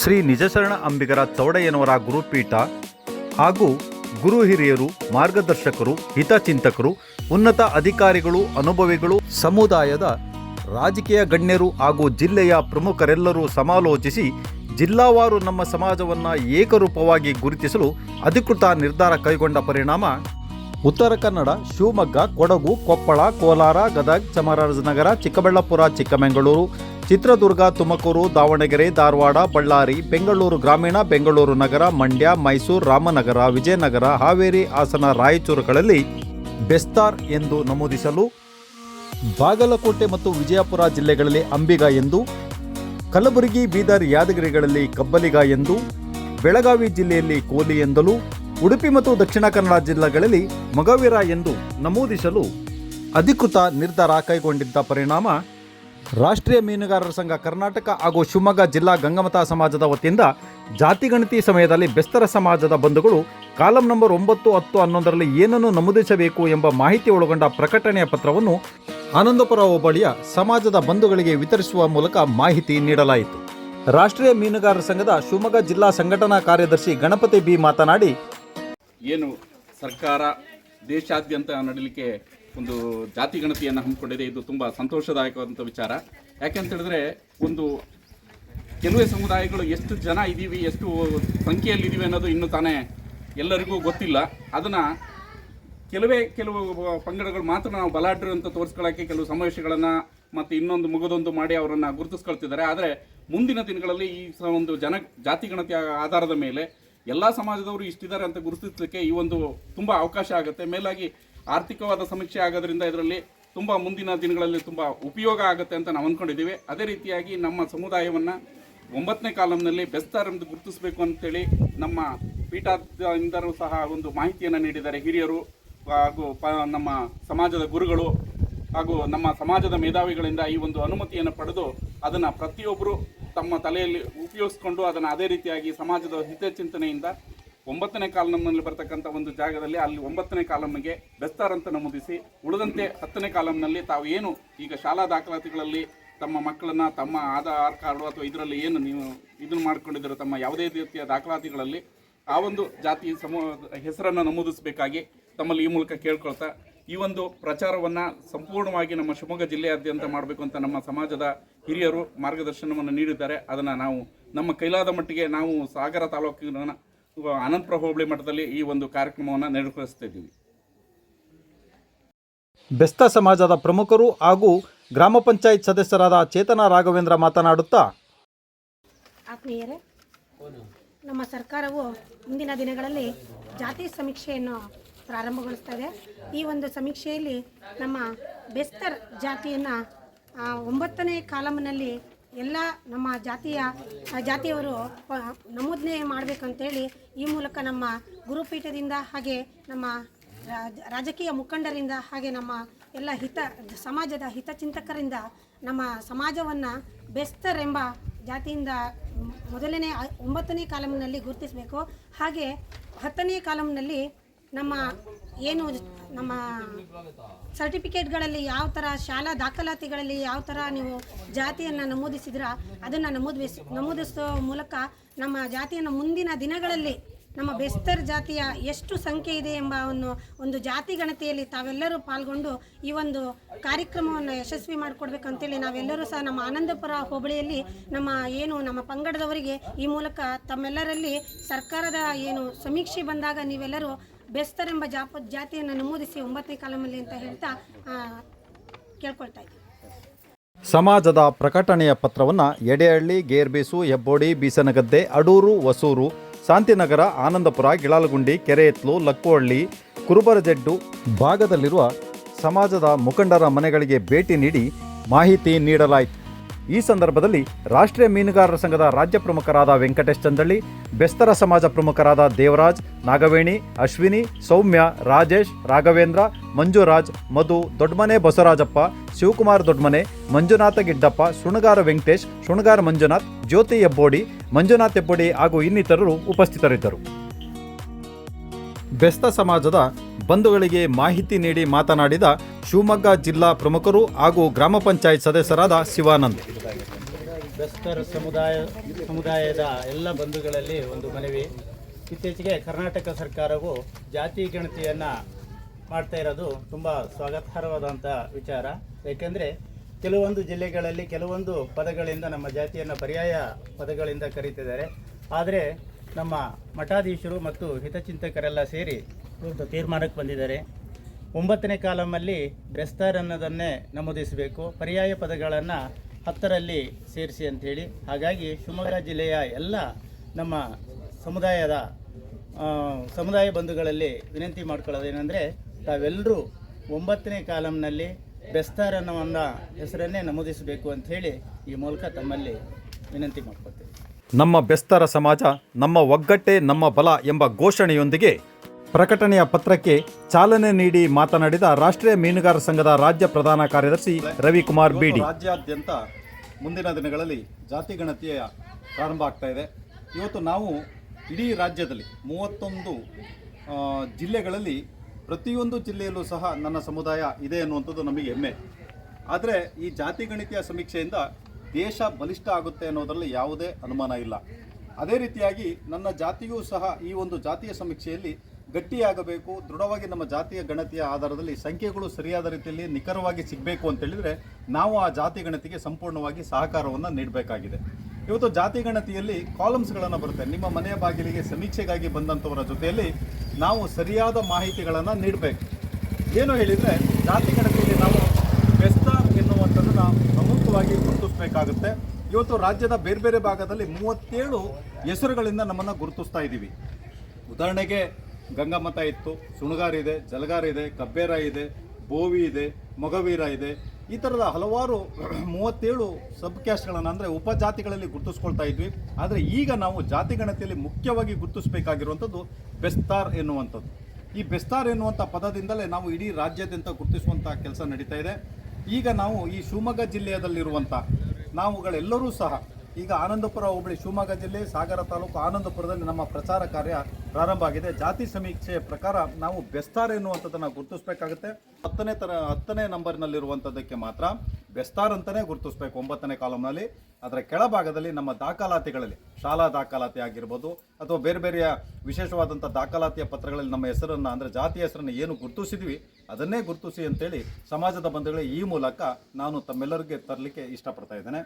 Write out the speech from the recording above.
ಶ್ರೀ ನಿಜಶರಣ ಅಂಬಿಗರ ಚೌಡಯ್ಯನವರ ಗುರುಪೀಠ ಹಾಗೂ ಗುರು ಹಿರಿಯರು, ಮಾರ್ಗದರ್ಶಕರು, ಹಿತಚಿಂತಕರು, ಉನ್ನತ ಅಧಿಕಾರಿಗಳು, ಅನುಭವಿಗಳು, ಸಮುದಾಯದ ರಾಜಕೀಯ ಗಣ್ಯರು ಹಾಗೂ ಜಿಲ್ಲೆಯ ಪ್ರಮುಖರೆಲ್ಲರೂ ಸಮಾಲೋಚಿಸಿ ಜಿಲ್ಲಾವಾರು ನಮ್ಮ ಸಮಾಜವನ್ನು ಏಕರೂಪವಾಗಿ ಗುರುತಿಸಲು ಅಧಿಕೃತ ನಿರ್ಧಾರ ಕೈಗೊಂಡ ಪರಿಣಾಮ ಉತ್ತರ ಕನ್ನಡ, ಶಿವಮೊಗ್ಗ, ಕೊಡಗು, ಕೊಪ್ಪಳ, ಕೋಲಾರ, ಗದಗ್, ಚಾಮರಾಜನಗರ, ಚಿಕ್ಕಬಳ್ಳಾಪುರ, ಚಿಕ್ಕಮಗಳೂರು ಚಿತ್ರದುರ್ಗ, ತುಮಕೂರು, ದಾವಣಗೆರೆ, ಧಾರವಾಡ, ಬಳ್ಳಾರಿ, ಬೆಂಗಳೂರು ಗ್ರಾಮೀಣ, ಬೆಂಗಳೂರು ನಗರ, ಮಂಡ್ಯ, ಮೈಸೂರು, ರಾಮನಗರ, ವಿಜಯನಗರ, ಹಾವೇರಿ, ಹಾಸನ, ರಾಯಚೂರುಗಳಲ್ಲಿ ಬೆಸ್ತಾರ್ ಎಂದು ನಮೂದಿಸಲು ಬಾಗಲಕೋಟೆ ಮತ್ತು ವಿಜಯಪುರ ಜಿಲ್ಲೆಗಳಲ್ಲಿ ಅಂಬಿಗ ಎಂದು, ಕಲಬುರಗಿ, ಬೀದರ್ ಯಾದಗಿರಿಗಳಲ್ಲಿ ಕಬ್ಬಲಿಗ ಎಂದು, ಬೆಳಗಾವಿ ಜಿಲ್ಲೆಯಲ್ಲಿ ಕೋಲಿ ಎಂದಲು, ಉಡುಪಿ ಮತ್ತು ದಕ್ಷಿಣ ಕನ್ನಡ ಜಿಲ್ಲೆಗಳಲ್ಲಿ ಮಗವೀರ ಎಂದು ನಮೂದಿಸಲು ಅಧಿಕೃತ ನಿರ್ಧಾರ ಕೈಗೊಂಡಿದ್ದ ಪರಿಣಾಮ ರಾಷ್ಟ್ರೀಯ ಮೀನುಗಾರರ ಸಂಘ ಕರ್ನಾಟಕ ಹಾಗೂ ಶಿವಮೊಗ್ಗ ಜಿಲ್ಲಾ ಗಂಗಮತ ಸಮಾಜದ ವತಿಯಿಂದ ಜಾತಿ ಗಣತಿ ಸಮಯದಲ್ಲಿ ಬೆಸ್ತರ ಸಮಾಜದ ಬಂಧುಗಳು ಕಾಲಂ ನಂಬರ್ ಒಂಬತ್ತು, ಹತ್ತು, ಹನ್ನೊಂದರಲ್ಲಿ ಏನನ್ನು ನಮೂದಿಸಬೇಕು ಎಂಬ ಮಾಹಿತಿ ಒಳಗೊಂಡ ಪ್ರಕಟಣೆಯ ಪತ್ರವನ್ನು ಆನಂದಪುರ ಹೋಬಳಿಯ ಸಮಾಜದ ಬಂಧುಗಳಿಗೆ ವಿತರಿಸುವ ಮೂಲಕ ಮಾಹಿತಿ ನೀಡಲಾಯಿತು. ರಾಷ್ಟ್ರೀಯ ಮೀನುಗಾರರ ಸಂಘದ ಶಿವಮೊಗ್ಗ ಜಿಲ್ಲಾ ಸಂಘಟನಾ ಕಾರ್ಯದರ್ಶಿ ಗಣಪತಿ ಬಿ ಮಾತನಾಡಿ, ಏನು ಸರ್ಕಾರ ದೇಶಾದ್ಯಂತ ನಡೀಲಿಕ್ಕೆ ಒಂದು ಜಾತಿ ಗಣತಿಯನ್ನು ಹಮ್ಮಿಕೊಂಡಿದೆ, ಇದು ತುಂಬ ಸಂತೋಷದಾಯಕವಾದಂಥ ವಿಚಾರ. ಯಾಕೆಂತ ಹೇಳಿದ್ರೆ, ಒಂದು ಕೆಲವೇ ಸಮುದಾಯಗಳು ಎಷ್ಟು ಜನ ಇದ್ದೀವಿ ಎಷ್ಟು ಸಂಖ್ಯೆಯಲ್ಲಿ ಇದ್ದೀವಿ ಅನ್ನೋದು ಇನ್ನೂ ತಾನೇ ಎಲ್ಲರಿಗೂ ಗೊತ್ತಿಲ್ಲ. ಅದನ್ನು ಕೆಲವೇ ಕೆಲವು ಪಂಗಡಗಳು ಮಾತ್ರ ನಾವು ಬಲಾಢ್ಯರು ಅಂತ ತೋರಿಸ್ಕೊಳ್ಳೋಕ್ಕೆ ಕೆಲವು ಸಮಾವೇಶಗಳನ್ನು ಮತ್ತು ಇನ್ನೊಂದು ಮುಗದೊಂದು ಮಾಡಿ ಅವರನ್ನು ಗುರುತಿಸ್ಕೊಳ್ತಿದ್ದಾರೆ. ಆದರೆ ಮುಂದಿನ ದಿನಗಳಲ್ಲಿ ಈ ಒಂದು ಜನ ಜಾತಿ ಗಣತಿಯ ಆಧಾರದ ಮೇಲೆ ಎಲ್ಲ ಸಮಾಜದವರು ಇಷ್ಟಿದ್ದಾರೆ ಅಂತ ಗುರುತಿಸಲಿಕ್ಕೆ ಈ ಒಂದು ತುಂಬ ಅವಕಾಶ ಆಗುತ್ತೆ. ಮೇಲಾಗಿ ಆರ್ಥಿಕವಾದ ಸಮೀಕ್ಷೆ ಆಗೋದ್ರಿಂದ ಇದರಲ್ಲಿ ತುಂಬ ಮುಂದಿನ ದಿನಗಳಲ್ಲಿ ತುಂಬ ಉಪಯೋಗ ಆಗುತ್ತೆ ಅಂತ ನಾವು ಅಂದ್ಕೊಂಡಿದ್ದೀವಿ ಅದೇ ರೀತಿಯಾಗಿ ನಮ್ಮ ಸಮುದಾಯವನ್ನು ಒಂಬತ್ತನೇ ಕಾಲಂನಲ್ಲಿ ಬೆಸ್ತಾರ್ ಎಂದು ಗುರುತಿಸಬೇಕು ಅಂತೇಳಿ ನಮ್ಮ ಪೀಠಾದಿಂದಲೂ ಸಹ ಒಂದು ಮಾಹಿತಿಯನ್ನು ನೀಡಿದ್ದಾರೆ. ಹಿರಿಯರು ಹಾಗೂ ಪ, ನಮ್ಮ ಸಮಾಜದ ಗುರುಗಳು ಹಾಗೂ ನಮ್ಮ ಸಮಾಜದ ಮೇಧಾವಿಗಳಿಂದ ಈ ಒಂದು ಅನುಮತಿಯನ್ನು ಪಡೆದು ಅದನ್ನು ಪ್ರತಿಯೊಬ್ಬರು ತಮ್ಮ ತಲೆಯಲ್ಲಿ ಉಪಯೋಗಿಸ್ಕೊಂಡು ಅದನ್ನು ಅದೇ ರೀತಿಯಾಗಿ ಸಮಾಜದ ಹಿತಚಿಂತನೆಯಿಂದ ಒಂಬತ್ತನೇ ಕಾಲಂನಲ್ಲಿ ಬರ್ತಕ್ಕಂಥ ಒಂದು ಜಾಗದಲ್ಲಿ ಅಲ್ಲಿ ಒಂಬತ್ತನೇ ಕಾಲಮ್ಗೆ ಬೆಸ್ತಾರ್ ಅಂತ ನಮೂದಿಸಿ, ಉಳಿದಂತೆ ಹತ್ತನೇ ಕಾಲಂನಲ್ಲಿ ತಾವು ಏನು ಈಗ ಶಾಲಾ ದಾಖಲಾತಿಗಳಲ್ಲಿ ತಮ್ಮ ಮಕ್ಕಳನ್ನ, ತಮ್ಮ ಆಧಾರ್ ಕಾರ್ಡು ಅಥವಾ ಇದರಲ್ಲಿ ಏನು ನೀವು ಇದನ್ನು ಮಾಡ್ಕೊಂಡಿದ್ದೀರೋ, ತಮ್ಮ ಯಾವುದೇ ರೀತಿಯ ದಾಖಲಾತಿಗಳಲ್ಲಿ ಆ ಒಂದು ಜಾತಿ ಸಮೂಹ ಹೆಸರನ್ನು ನಮೂದಿಸಬೇಕಾಗಿ ತಮ್ಮಲ್ಲಿ ಈ ಮೂಲಕ ಕೇಳ್ಕೊಳ್ತಾ, ಈ ಒಂದು ಪ್ರಚಾರವನ್ನು ಸಂಪೂರ್ಣವಾಗಿ ನಮ್ಮ ಶಿವಮೊಗ್ಗ ಜಿಲ್ಲೆಯಾದ್ಯಂತ ಮಾಡಬೇಕು ಅಂತ ನಮ್ಮ ಸಮಾಜದ ಹಿರಿಯರು ಮಾರ್ಗದರ್ಶನವನ್ನು ನೀಡಿದ್ದಾರೆ. ಅದನ್ನು ನಾವು ನಮ್ಮ ಕೈಲಾದ ಮಟ್ಟಿಗೆ ನಾವು ಸಾಗರ ತಾಲೂಕಿನ ಅನಂತಪುರ ಹೋಬಳಿ ಮಠದಲ್ಲಿ ಈ ಒಂದು ಕಾರ್ಯಕ್ರಮವನ್ನು ನಿರ್ವಹಿಸ್ತಿದ್ದೀವಿ ಬೆಸ್ತ ಸಮಾಜದ ಪ್ರಮುಖರು ಹಾಗೂ ಗ್ರಾಮ ಪಂಚಾಯತ್ ಸದಸ್ಯರಾದ ಚೇತನ ರಾಘವೇಂದ್ರ ಮಾತನಾಡುತ್ತಾ ಆತ್ಮೀಯರೇ ನಮ್ಮ ಸರ್ಕಾರವು ಮುಂದಿನ ದಿನಗಳಲ್ಲಿ ಜಾತಿ ಸಮೀಕ್ಷೆಯನ್ನು ಪ್ರಾರಂಭಗೊಳಿಸ್ತಾ ಇದೆ ಈ ಒಂದು ಸಮೀಕ್ಷೆಯಲ್ಲಿ ನಮ್ಮ ಬೆಸ್ತರ್ ಜಾತಿಯನ್ನು ಒಂಬತ್ತನೇ ಕಾಲಮ್ನಲ್ಲಿ ಎಲ್ಲ ನಮ್ಮ ಜಾತಿಯ ಜಾತಿಯವರು ನಮೂದನೆ ಮಾಡಬೇಕಂತೇಳಿ ಈ ಮೂಲಕ ನಮ್ಮ ಗುರುಪೀಠದಿಂದ ಹಾಗೆ ನಮ್ಮ ರಾಜಕೀಯ ಮುಖಂಡರಿಂದ ಹಾಗೆ ನಮ್ಮ ಎಲ್ಲ ಹಿತ, ಸಮಾಜದ ಹಿತಚಿಂತಕರಿಂದ ನಮ್ಮ ಸಮಾಜವನ್ನು ಬೆಸ್ತರೆಂಬ ಜಾತಿಯಿಂದ ಮೊದಲನೇ ಒಂಬತ್ತನೇ ಕಾಲಮ್ನಲ್ಲಿ ಗುರುತಿಸಬೇಕು. ಹಾಗೆ ಹತ್ತನೇ ಕಾಲಮ್ನಲ್ಲಿ ನಮ್ಮ ಏನು ನಮ್ಮ ಸರ್ಟಿಫಿಕೇಟ್ಗಳಲ್ಲಿ ಯಾವ ಥರ ಶಾಲಾ ದಾಖಲಾತಿಗಳಲ್ಲಿ ಯಾವ ಥರ ನೀವು ಜಾತಿಯನ್ನು ನಮೂದಿಸಿದ್ರ, ಅದನ್ನು ನಮೂದಿಸ್ ನಮೂದಿಸೋ ಮೂಲಕ ನಮ್ಮ ಜಾತಿಯನ್ನು ಮುಂದಿನ ದಿನಗಳಲ್ಲಿ ನಮ್ಮ ಬೆಸ್ತರ್ ಜಾತಿಯ ಎಷ್ಟು ಸಂಖ್ಯೆ ಇದೆ ಎಂಬ ಒಂದು ಒಂದು ಜಾತಿ ಗಣತಿಯಲ್ಲಿ ತಾವೆಲ್ಲರೂ ಪಾಲ್ಗೊಂಡು ಈ ಒಂದು ಕಾರ್ಯಕ್ರಮವನ್ನು ಯಶಸ್ವಿ ಮಾಡಿಕೊಡ್ಬೇಕಂತೇಳಿ ನಾವೆಲ್ಲರೂ ಸಹ ನಮ್ಮ ಆನಂದಪುರ ಹೋಬಳಿಯಲ್ಲಿ ನಮ್ಮ ಏನು ನಮ್ಮ ಪಂಗಡದವರಿಗೆ ಈ ಮೂಲಕ ತಮ್ಮೆಲ್ಲರಲ್ಲಿ ಸರ್ಕಾರದ ಏನು ಸಮೀಕ್ಷೆ ಬಂದಾಗ ನೀವೆಲ್ಲರೂ ಬೆಸ್ತರ್ ಎಂಬ ಜಾಪ ಜಾತಿಯನ್ನು ನಮೂದಿಸಿ ಒಂಬತ್ತನೇ ಕಾಲಮಲ್ಲಿ ಅಂತ ಹೇಳ್ತಾ ಕೇಳ್ಕೊಳ್ತಾ ಇದ್ದೀವಿ ಸಮಾಜದ ಪ್ರಕಟಣೆಯ ಪತ್ರವನ್ನು ಎಡೆಹಳ್ಳಿ, ಗೇರ್ಬೀಸು, ಹೆಬ್ಬೋಡಿ, ಬೀಸನಗದ್ದೆ, ಅಡೂರು, ಹೊಸೂರು, ಶಾಂತಿನಗರ, ಆನಂದಪುರ, ಗಿಳಾಲಗುಂಡಿ ಕೆರೆಯತ್ಲು ಲಕ್ಕುಹಳ್ಳಿ, ಕುರುಬರಜೆಡ್ಡು ಭಾಗದಲ್ಲಿರುವ ಸಮಾಜದ ಮುಖಂಡರ ಮನೆಗಳಿಗೆ ಭೇಟಿ ನೀಡಿ ಮಾಹಿತಿ ನೀಡಲಾಯಿತು. ಈ ಸಂದರ್ಭದಲ್ಲಿ ರಾಷ್ಟ್ರೀಯ ಮೀನುಗಾರರ ಸಂಘದ ರಾಜ್ಯ ಪ್ರಮುಖರಾದ ವೆಂಕಟೇಶ್ ಚಂದಳ್ಳಿ, ಬೆಸ್ತರ ಸಮಾಜ ಪ್ರಮುಖರಾದ ದೇವರಾಜ್, ನಾಗವೇಣಿ, ಅಶ್ವಿನಿ, ಸೌಮ್ಯ, ರಾಜೇಶ್, ರಾಘವೇಂದ್ರ, ಮಂಜುರಾಜ್, ಮಧು ದೊಡ್ಡಮನೆ ಬಸವರಾಜಪ್ಪ, ಶಿವಕುಮಾರ್ ದೊಡ್ಡಮನೆ ಮಂಜುನಾಥ ಗಿಡ್ಡಪ್ಪ, ಶೃಣಗಾರ ವೆಂಕಟೇಶ್, ಶೃಣಗಾರ ಮಂಜುನಾಥ್, ಜ್ಯೋತಿ ಹೆಬ್ಬೋಡಿ, ಮಂಜುನಾಥ್ ಹೆಬ್ಬೋಡಿ ಹಾಗೂ ಇನ್ನಿತರರು ಉಪಸ್ಥಿತರಿದ್ದರು. ಬೆಸ್ತ ಸಮಾಜದ ಬಂಧುಗಳಿಗೆ ಮಾಹಿತಿ ನೀಡಿ ಮಾತನಾಡಿದ ಶಿವಮೊಗ್ಗ ಜಿಲ್ಲಾ ಪ್ರಮುಖರು ಹಾಗೂ ಗ್ರಾಮ ಪಂಚಾಯತ್ ಸದಸ್ಯರಾದ ಶಿವಾನಂದ್. ಬೆಸ್ತರ್ ಸಮುದಾಯ, ಸಮುದಾಯದ ಎಲ್ಲ ಬಂಧುಗಳಲ್ಲಿ ಒಂದು ಮನವಿ. ಇತ್ತೀಚೆಗೆ ಕರ್ನಾಟಕ ಸರ್ಕಾರವು ಜಾತಿ ಗಣತಿಯನ್ನು ಮಾಡ್ತಾ ಇರೋದು ತುಂಬ ಸ್ವಾಗತಾರ್ಹವಾದಂಥ ವಿಚಾರ. ಏಕೆಂದರೆ ಕೆಲವೊಂದು ಜಿಲ್ಲೆಗಳಲ್ಲಿ ಕೆಲವೊಂದು ಪದಗಳಿಂದ ನಮ್ಮ ಜಾತಿಯನ್ನು ಪರ್ಯಾಯ ಪದಗಳಿಂದ ಕರೀತಿದ್ದಾರೆ. ಆದರೆ ನಮ್ಮ ಮಠಾಧೀಶರು ಮತ್ತು ಹಿತಚಿಂತಕರೆಲ್ಲ ಸೇರಿ ಒಂದು ತೀರ್ಮಾನಕ್ಕೆ ಬಂದಿದ್ದಾರೆ. ಒಂಬತ್ತನೇ ಕಾಲಮಲ್ಲಿ ಬೆಸ್ತಾರ್ ಅನ್ನೋದನ್ನೇ ನಮೂದಿಸಬೇಕು. ಪರ್ಯಾಯ ಪದಗಳನ್ನು ಹತ್ತರಲ್ಲಿ ಸೇರಿಸಿ ಅಂಥೇಳಿ. ಹಾಗಾಗಿ ಶಿವಮೊಗ್ಗ ಜಿಲ್ಲೆಯ ಎಲ್ಲ ನಮ್ಮ ಸಮುದಾಯದ ಸಮುದಾಯ ಬಂಧುಗಳಲ್ಲಿ ವಿನಂತಿ ಮಾಡ್ಕೊಳ್ಳೋದೇನೆಂದರೆ ತಾವೆಲ್ಲರೂ ಒಂಬತ್ತನೇ ಕಾಲಂನಲ್ಲಿ ಬೆಸ್ತಾರ್ ಅನ್ನೋ ಒಂದು ಹೆಸರನ್ನೇ ನಮೂದಿಸಬೇಕು ಅಂಥೇಳಿ ಈ ಮೂಲಕ ತಮ್ಮಲ್ಲಿ ವಿನಂತಿ ಮಾಡ್ಕೊಳ್ತೇವೆ. ನಮ್ಮ ಬೆಸ್ತರ ಸಮಾಜ, ನಮ್ಮ ಒಗ್ಗಟ್ಟೆ, ನಮ್ಮ ಬಲ ಎಂಬ ಘೋಷಣೆಯೊಂದಿಗೆ ಪ್ರಕಟಣೆಯ ಪತ್ರಕ್ಕೆ ಚಾಲನೆ ನೀಡಿ ಮಾತನಾಡಿದ ರಾಷ್ಟ್ರೀಯ ಮೀನುಗಾರ ಸಂಘದ ರಾಜ್ಯ ಪ್ರಧಾನ ಕಾರ್ಯದರ್ಶಿ ರವಿಕುಮಾರ್ ಬಿಡಿ. ರಾಜ್ಯಾದ್ಯಂತ ಮುಂದಿನ ದಿನಗಳಲ್ಲಿ ಜಾತಿ ಗಣತಿಯ ಪ್ರಾರಂಭ ಆಗ್ತಾ ಇದೆ. ಇವತ್ತು ನಾವು ಇಡೀ ರಾಜ್ಯದಲ್ಲಿ ಮೂವತ್ತೊಂದು ಜಿಲ್ಲೆಗಳಲ್ಲಿ ಪ್ರತಿಯೊಂದು ಜಿಲ್ಲೆಯಲ್ಲೂ ಸಹ ನನ್ನ ಸಮುದಾಯ ಇದೆ ಅನ್ನುವಂಥದ್ದು ನಮಗೆ ಹೆಮ್ಮೆ. ಆದರೆ ಈ ಜಾತಿ ಗಣಿತಿಯ ಸಮೀಕ್ಷೆಯಿಂದ ದೇಶ ಬಲಿಷ್ಠ ಆಗುತ್ತೆ ಅನ್ನೋದರಲ್ಲಿ ಯಾವುದೇ ಅನುಮಾನ ಇಲ್ಲ. ಅದೇ ರೀತಿಯಾಗಿ ನನ್ನ ಜಾತಿಯೂ ಸಹ ಈ ಒಂದು ಜಾತಿಯ ಸಮೀಕ್ಷೆಯಲ್ಲಿ ಗಟ್ಟಿಯಾಗಬೇಕು, ದೃಢವಾಗಿ ನಮ್ಮ ಜಾತಿಯ ಗಣತಿಯ ಆಧಾರದಲ್ಲಿ ಸಂಖ್ಯೆಗಳು ಸರಿಯಾದ ರೀತಿಯಲ್ಲಿ ನಿಖರವಾಗಿ ಸಿಗಬೇಕು ಅಂತ ಹೇಳಿದ್ರೆ ನಾವು ಆ ಜಾತಿ ಗಣತಿಗೆ ಸಂಪೂರ್ಣವಾಗಿ ಸಹಕಾರವನ್ನು ನೀಡಬೇಕಾಗಿದೆ. ಇವತ್ತು ಜಾತಿ ಗಣತಿಯಲ್ಲಿ ಕಾಲಮ್ಸ್ಗಳನ್ನು ಬರುತ್ತೆ. ನಿಮ್ಮ ಮನೆಯ ಬಾಗಿಲಿಗೆ ಸಮೀಕ್ಷೆಗಾಗಿ ಬಂದಂಥವರ ಜೊತೆಯಲ್ಲಿ ನಾವು ಸರಿಯಾದ ಮಾಹಿತಿಗಳನ್ನು ನೀಡಬೇಕು. ಏನು ಹೇಳಿದರೆ ಜಾತಿ ಗಣತಿಯಲ್ಲಿ ನಾವು ಬೆಸ್ತ ಎನ್ನುವಂಥದ್ದನ್ನು ಪ್ರಮುಖವಾಗಿ ಗುರುತಿಸಬೇಕಾಗುತ್ತೆ. ಇವತ್ತು ರಾಜ್ಯದ ಬೇರೆ ಬೇರೆ ಭಾಗದಲ್ಲಿ ಮೂವತ್ತೇಳು ಹೆಸರುಗಳಿಂದ ನಮ್ಮನ್ನು ಗುರುತಿಸ್ತಾ ಇದ್ದೀವಿ ಉದಾಹರಣೆಗೆ ಗಂಗಮತ ಇತ್ತು, ಸುಣಗಾರ ಇದೆ, ಜಲಗಾರ ಇದೆ, ಕಬ್ಬೇರ ಇದೆ, ಬೋವಿ ಇದೆ, ಮೊಗವೀರ ಇದೆ. ಈ ಥರದ ಹಲವಾರು ಮೂವತ್ತೇಳು ಸಬ್ ಕ್ಯಾಸ್ಟ್ಗಳನ್ನು ಅಂದರೆ ಉಪಜಾತಿಗಳಲ್ಲಿ ಗುರುತಿಸ್ಕೊಳ್ತಾ ಇದ್ವಿ. ಆದರೆ ಈಗ ನಾವು ಜಾತಿ ಗಣತಿಯಲ್ಲಿ ಮುಖ್ಯವಾಗಿ ಗುರುತಿಸಬೇಕಾಗಿರುವಂಥದ್ದು ಬೆಸ್ತಾರ್ ಎನ್ನುವಂಥದ್ದು. ಈ ಬೆಸ್ತಾರ್ ಎನ್ನುವಂಥ ಪದದಿಂದಲೇ ನಾವು ಇಡೀ ರಾಜ್ಯಾದ್ಯಂತ ಗುರುತಿಸುವಂಥ ಕೆಲಸ ನಡೀತಾ ಇದೆ. ಈಗ ನಾವು ಈ ಶಿವಮೊಗ್ಗ ಜಿಲ್ಲೆಯದಲ್ಲಿರುವಂಥ ನಾವುಗಳೆಲ್ಲರೂ ಸಹ ಈಗ ಆನಂದಪುರ ಹೋಬಳಿ ಶಿವಮೊಗ್ಗ ಜಿಲ್ಲೆ ಸಾಗರ ತಾಲೂಕು ಆನಂದಪುರದಲ್ಲಿ ನಮ್ಮ ಪ್ರಚಾರ ಕಾರ್ಯ ಪ್ರಾರಂಭ ಆಗಿದೆ. ಜಾತಿ ಸಮೀಕ್ಷೆಯ ಪ್ರಕಾರ ನಾವು ಬೆಸ್ತಾರೆ ಎನ್ನುವಂಥದ್ದನ್ನು ಗುರುತಿಸಬೇಕಾಗುತ್ತೆ. ಹತ್ತನೇ ತರ, ಹತ್ತನೇ ನಂಬರ್ನಲ್ಲಿರುವಂಥದ್ದಕ್ಕೆ ಮಾತ್ರ ಬೆಸ್ತಾರ್ ಅಂತಲೇ ಗುರುತಿಸ್ಬೇಕು ಒಂಬತ್ತನೇ ಕಾಲಮ್ನಲ್ಲಿ ಅದರ ಕೆಳಭಾಗದಲ್ಲಿ ನಮ್ಮ ದಾಖಲಾತಿಗಳಲ್ಲಿ, ಶಾಲಾ ದಾಖಲಾತಿ ಆಗಿರ್ಬೋದು ಅಥವಾ ಬೇರೆ ಬೇರೆಯ ವಿಶೇಷವಾದಂಥ ದಾಖಲಾತಿಯ ಪತ್ರಗಳಲ್ಲಿ ನಮ್ಮ ಹೆಸರನ್ನು ಅಂದರೆ ಜಾತಿ ಹೆಸರನ್ನು ಏನು ಗುರುತಿಸಿದ್ವಿ, ಅದನ್ನೇ ಗುರುತಿಸಿ ಅಂತೇಳಿ ಸಮಾಜದ ಬಂಧುಗಳೇ ಈ ಮೂಲಕ ನಾನು ತಮ್ಮೆಲ್ಲರಿಗೆ ತರಲಿಕ್ಕೆ ಇಷ್ಟಪಡ್ತಾ ಇದ್ದೇನೆ.